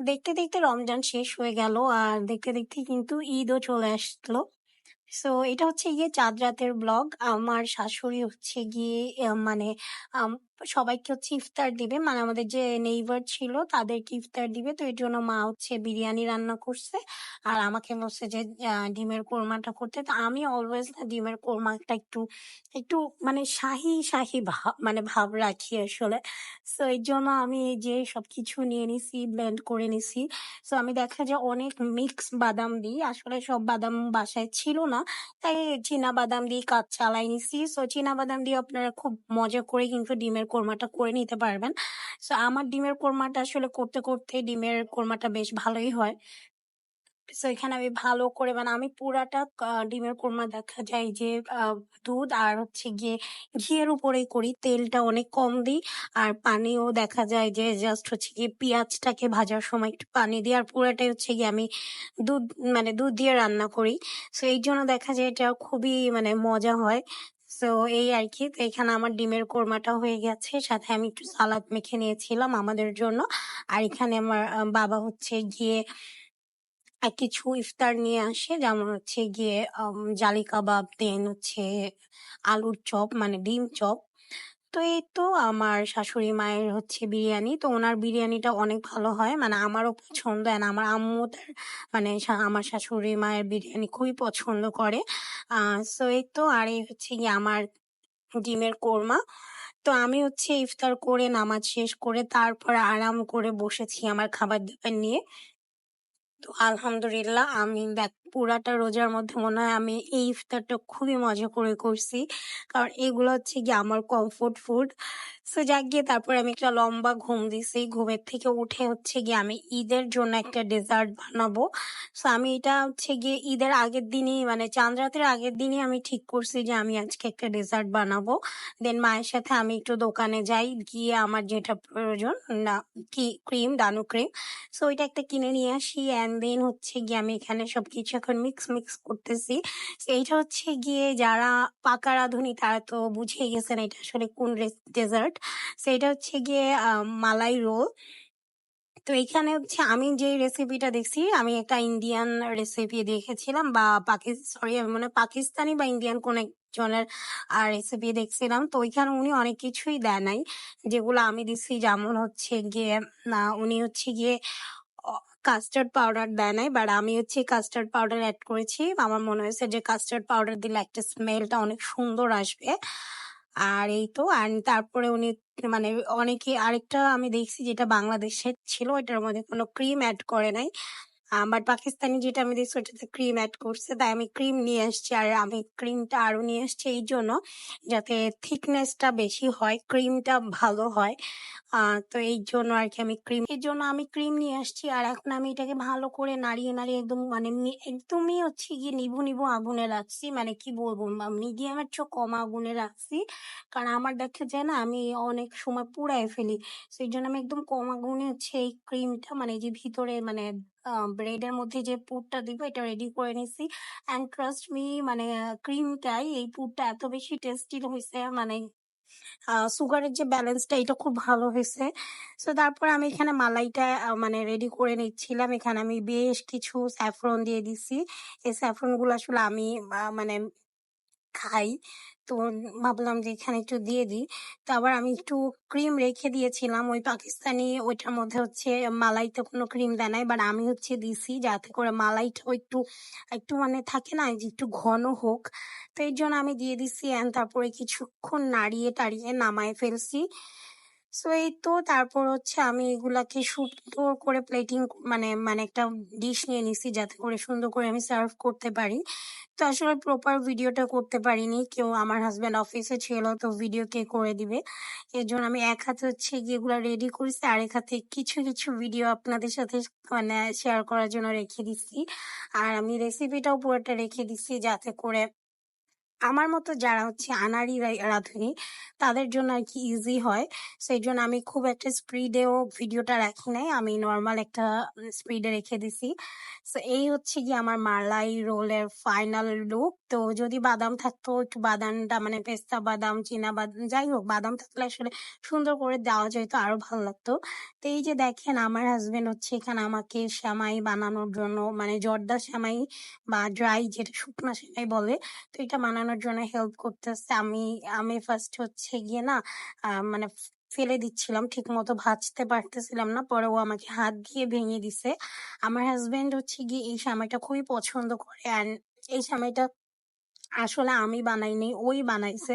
দেখতে, দেখতে রমজান শেষ হয়ে গেল। আর দেখতে, দেখতে কিন্তু ঈদও চলে আসলো। সো এটা হচ্ছে গিয়ে চাঁদ রাতের ব্লগ। আমার শাশুড়ি হচ্ছে গিয়ে মানে সবাইকে হচ্ছে ইফতার দিবে। মানে আমাদের যে নেইবার ছিল তাদেরকে ইফতার দিবে। তো এর জন্য মা হচ্ছে বিরিয়ানি রান্না করছে। আর আমাকে বলছে যে ডিমের কোরমাটা করতে। তো আমি অলওয়েজ না ডিমের কোরমাটা একটু, একটু মানে শাহী, শাহী ভাব মানে ভাব রাখি আসলে। সো এর জন্য আমি যে সবকিছু নিয়ে নিছি, ব্লেন্ড করে নিছি। সো আমি দেখা যায় অনেক মিক্স বাদাম দিই। আসলে সব বাদাম বাসায় ছিল না। তাই চীনা বাদাম দিয়ে কাজ চালাই নিছি। সো চীনা বাদাম দিয়ে আপনারা খুব মজা করে কিন্তু ডিমের কোরমাটা করে নিতে পারবেন। সো আমার ডিমের কোরমাটা আসলে করতে, করতে ডিমের কোরমাটা বেশ ভালোই হয়। সো এখানে আমি ভালো করে মানে আমি পুরাটা ডিমের কোরমা দেখা যায় যে দুধ আর হচ্ছে গিয়ে ঘিয়ের উপরেই করি। তেলটা অনেক কম দিই। আর পানিও দেখা যায় যে জাস্ট হচ্ছে গিয়ে পেঁয়াজটাকে ভাজার সময় একটু পানি দিই। আর পুরাটাই হচ্ছে গিয়ে আমি দুধ মানে দুধ দিয়ে রান্না করি। সো এই জন্য দেখা যায় এটা খুবই মানে মজা হয়। সো এই আর কি তো এখানে আমার ডিমের কোরমাটা হয়ে গেছে। সাথে আমি একটু সালাদ মেখে নিয়েছিলাম আমাদের জন্য। আর এখানে আমার বাবা হচ্ছে গিয়ে কিছু ইফতার নিয়ে আসে। যেমন হচ্ছে গিয়ে জালি কাবাব, দেন হচ্ছে আলুর চপ মানে ডিম চপ। তো এই তো আমার শাশুড়ি মায়ের হচ্ছে বিরিয়ানি। তো ওনার বিরিয়ানিটা অনেক ভালো হয়। মানে আমারও পছন্দ অ্যান্ড আমার আম্মু মানে আমার শাশুড়ি মায়ের বিরিয়ানি খুবই পছন্দ করে। সো এই তো আর এই হচ্ছে গিয়ে আমার ডিমের কোরমা। তো আমি হচ্ছে ইফতার করে, নামাজ শেষ করে তারপর আরাম করে বসেছি আমার খাবার-দাবার নিয়ে। তো আলহামদুলিল্লাহ আমি দেখ পুরাটা রোজার মধ্যে মনে হয় আমি এই ইফতারটা খুবই মজা করে করছি। কারণ এগুলো হচ্ছে গিয়ে আমার কমফোর্ট ফুড। সো যাক গিয়ে তারপরে আমি একটা লম্বা ঘুম দিছি। ঘুমের থেকে উঠে হচ্ছে গিয়ে আমি ঈদের জন্য একটা ডেজার্ট বানাবো। সো আমি এটা হচ্ছে গিয়ে ঈদের আগের দিনই মানে চাঁদ রাতের আগের দিনই আমি ঠিক করছি যে আমি আজকে একটা ডেজার্ট বানাবো। দেন মায়ের সাথে আমি একটু দোকানে যাই। গিয়ে আমার যেটা প্রয়োজন না কি ক্রিম, দানু ক্রিম। সো ওইটা একটা কিনে নিয়ে আসি অ্যান্ড দেন হচ্ছে গিয়ে আমি এখানে সবকিছু এখন মিক্স, মিক্স করতেছি। এইটা হচ্ছে গিয়ে যারা পাকা রাঁধুনি তারা তো বুঝেই গেছেন এটা আসলে কোন ডেজার্ট। সো এটা হচ্ছে গিয়ে মালাই রোল। তো এখানে হচ্ছে আমি যেই রেসিপিটা দেখছি আমি একটা ইন্ডিয়ান রেসিপি দেখেছিলাম বা পাকিস সরি আমি মনে পাকিস্তানি বা ইন্ডিয়ান কোন একজনের রেসিপি দেখছিলাম। তো ওইখানে উনি অনেক কিছুই দেয় নাই। যেগুলো আমি দিছি যেমন হচ্ছে গিয়ে উনি হচ্ছে গিয়ে কাস্টার্ড পাউডার দেয় নাই। বাট আমি হচ্ছে কাস্টার্ড পাউডার অ্যাড করেছি। আমার মনে হয়েছে যে কাস্টার্ড পাউডার দিলে একটা স্মেলটা অনেক সুন্দর আসবে। আর এই তো আর তারপরে উনি মানে অনেকে আরেকটা আমি দেখছি যেটা বাংলাদেশের ছিল, এটার মধ্যে কোনো ক্রিম অ্যাড করে নাই। আ বাট পাকিস্তানি যেটা আমি দেখছি ওটাতে ক্রিম অ্যাড করছে। তাই আমি ক্রিম নিয়ে আসছি। আর আমি ক্রিমটা আরও নিয়ে আসছি এই জন্য যাতে থিকনেসটা বেশি হয়, ক্রিমটা ভালো হয়। তো এই জন্য আর কি আমি ক্রিম এর জন্য আমি ক্রিম নিয়ে আসছি। আর এখন আমি এটাকে ভালো করে নাড়িয়ে, নাড়িয়ে একদম মানে একদমই হচ্ছে গিয়ে নিবু নিবু আগুনে রাখছি। মানে কি বলব মিডিয়ামের চেয়েও কম আগুনে রাখছি। কারণ আমার দেখা যায় না আমি অনেক সময় পুড়ায় ফেলি। সেই জন্য আমি একদম কম আগুনে হচ্ছে এই ক্রিমটা মানে যে ভিতরে মানে ব্রেডের মধ্যে যে পুরটা দিব, এটা রেডি করে নিছি। অ্যান্ড ট্রাস্ট মি মানে ক্রিমটাই এই পুরটা এত বেশি টেস্টি হইছে মানে সুগারের যে ব্যালেন্সটা এটা খুব ভালো হয়েছে সো তারপর আমি এখানে মালাইটা মানে রেডি করে নিচ্ছিলাম। এখানে আমি বেশ কিছু স্যাফরন দিয়ে দিছি। এই স্যাফরনগুলো আসলে আমি মানে খাই। তো ভাবলাম যে এখানে একটু দিয়ে দিই। তো আবার আমি একটু ক্রিম রেখে দিয়েছিলাম ওই পাকিস্তানি ওইটার মধ্যে হচ্ছে মালাই তো কোনো ক্রিম দেয় নাই। বাট আমি হচ্ছে দিছি যাতে করে মালাইটাও একটু, একটু মানে থাকে না যে একটু ঘন হোক। তো এইজন্য আমি দিয়ে দিছি অ্যান্ড তারপরে কিছুক্ষণ নাড়িয়ে-টাড়িয়ে নামায় ফেলছি। সো এই তো তারপর হচ্ছে আমি এগুলাকে সুন্দর করে প্লেটিং মানে মানে একটা ডিশ নিয়ে নিছি যাতে করে সুন্দর করে আমি সার্ভ করতে পারি। তো আসলে প্রপার ভিডিওটা করতে পারিনি। কেউ আমার হাজব্যান্ড অফিসে ছিল তো ভিডিও কে করে দিবে। এর জন্য আমি এক হাতে হচ্ছে এগুলা রেডি করছি। আরেক হাতে কিছু, কিছু ভিডিও আপনাদের সাথে মানে শেয়ার করার জন্য রেখে দিচ্ছি আর আমি রেসিপিটাও পুরোটা রেখে দিচ্ছি যাতে করে আমার মতো যারা হচ্ছে আনাড়ি রা- রাঁধুনি, তাদের জন্য আর কি ইজি হয়। সেই জন্য আমি খুব একটা স্পিডেও ভিডিওটা রাখি নাই। আমি নর্মাল একটা স্পিডে রেখে দিছি। তো এই হচ্ছে কি আমার মালাই রোলের ফাইনাল লুক তো যদি বাদাম থাকতো, একটু বাদামটা মানে পেস্তা বাদাম, চীনা বাদাম, যাই হোক, বাদাম থাকলে আসলে সুন্দর করে দেওয়া যেত, আরও ভালো লাগতো। তো এই যে দেখেন, আমার হাজবেন্ড হচ্ছে এখানে আমাকে শ্যামাই বানানোর জন্য মানে জর্দা শ্যামাই বা ড্রাই যেটা শুকনা সেমাই বলে, তো এটা বানানোর জন্য হেল্প করতেছে। আমি আমি ফার্স্ট হচ্ছে গিয়ে না মানে ফেলে দিচ্ছিলাম ঠিক মতো ভাজতে পারতেছিলাম না। পরে ও আমাকে হাত দিয়ে ভেঙে দিছে। আমার হাজবেন্ড হচ্ছে গিয়ে এই সেমাইটা খুবই পছন্দ করে অ্যান্ড এই সেমাইটা আসলে আমি বানাইনি ওই বানাইছে।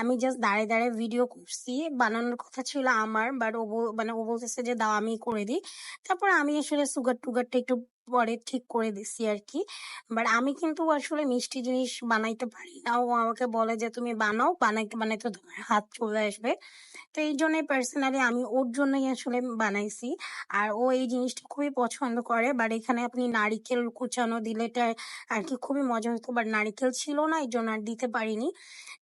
আমি জাস্ট দাঁড়িয়ে দাঁড়িয়ে ভিডিও করছি। বানানোর কথা ছিল আমার বাট ও মানে ও বলতেছে যে, দাও আমি করে দিই। তারপর আমি আসলে সুগার টুগারটা একটু পরে ঠিক করে দিছি আর কি বাট আমি কিন্তু আসলে মিষ্টি জিনিস বানাইতে পারি না। ও আমাকে বলে যে, তুমি বানাও বানাইতে বানাইতে তোমার হাত চলে আসবে। তো এই জন্যই পার্সোনালি আমি ওর জন্যই আসলে বানাইছি। আর ও এই জিনিসটা খুবই পছন্দ করে। বাট এখানে আপনি নারিকেল কুচানো দিলে এটা আর কি খুবই মজা হতো। বাট নারিকেল ছিল না, এই জন্য আর দিতে পারিনি।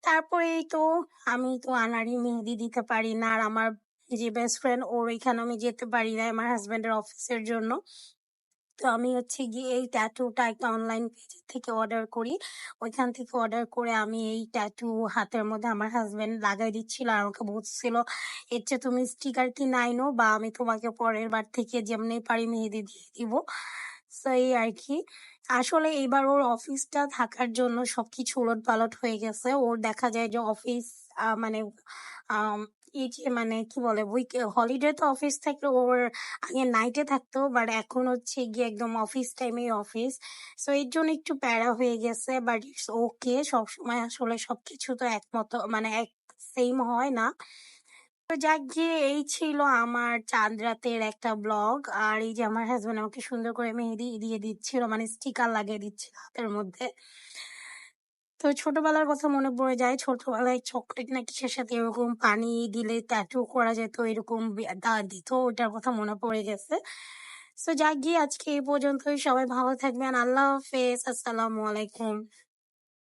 তারপরে এই তো আমি তো আনাড়ি মেহেদি দিতে পারি না। আর আমার যে বেস্ট ফ্রেন্ড ওর এখানে আমি যেতে পারি না, আমার হাজবেন্ডের অফিসের জন্য। তো আমি হচ্ছে গিয়ে এই ট্যাটুটা একটা অনলাইন পেজ থেকে অর্ডার করি। ওইখান থেকে অর্ডার করে আমি এই ট্যাটু হাতের মধ্যে আমার হাজবেন্ড লাগাই দিচ্ছিল আর আমাকে বলছিল, এর চেয়ে তুমি স্টিকার কি নাইনো বা আমি তোমাকে পরের বার থেকে যেমনি পারি মেহেদি দিয়ে দিব। তো এই আর কি। আসলে এবার ওর অফিসটা থাকার জন্য সবকিছু উলট পালট হয়ে গেছে। ওর দেখা যায় যে অফিস মানে যে মানে কি বলে উইক হলিডে তো অফিস থাকলে ওর আগে নাইটে থাকতো বাট এখন হচ্ছে গিয়ে একদম অফিস টাইমে অফিস সো এর জন্য একটু প্যারা হয়ে গেছে বাট ইটস ওকে সবসময় আসলে সবকিছু তো একমত মানে এক সেম হয় না। তো যাক গিয়ে, এই ছিল আমার চাঁদ একটা ব্লগ আর এই যে আমার হাজবেন্ড আমাকে সুন্দর করে মেহেদি দিয়ে দিচ্ছিল মানে স্টিকার লাগিয়ে দিচ্ছিল হাতের মধ্যে। তো ছোটবেলার কথা মনে পড়ে যায়। ছোটবেলায় চকলেট নাকি সে সাথে এরকম পানি দিলে ট্যাটু করা যেত, এরকম দা- দিত ওটার কথা মনে পড়ে গেছে। তো যাক, গিয়ে আজকে এই পর্যন্তই। সবাই ভালো থাকবেন। আল্লাহ হাফেজ। আসসালামু আলাইকুম।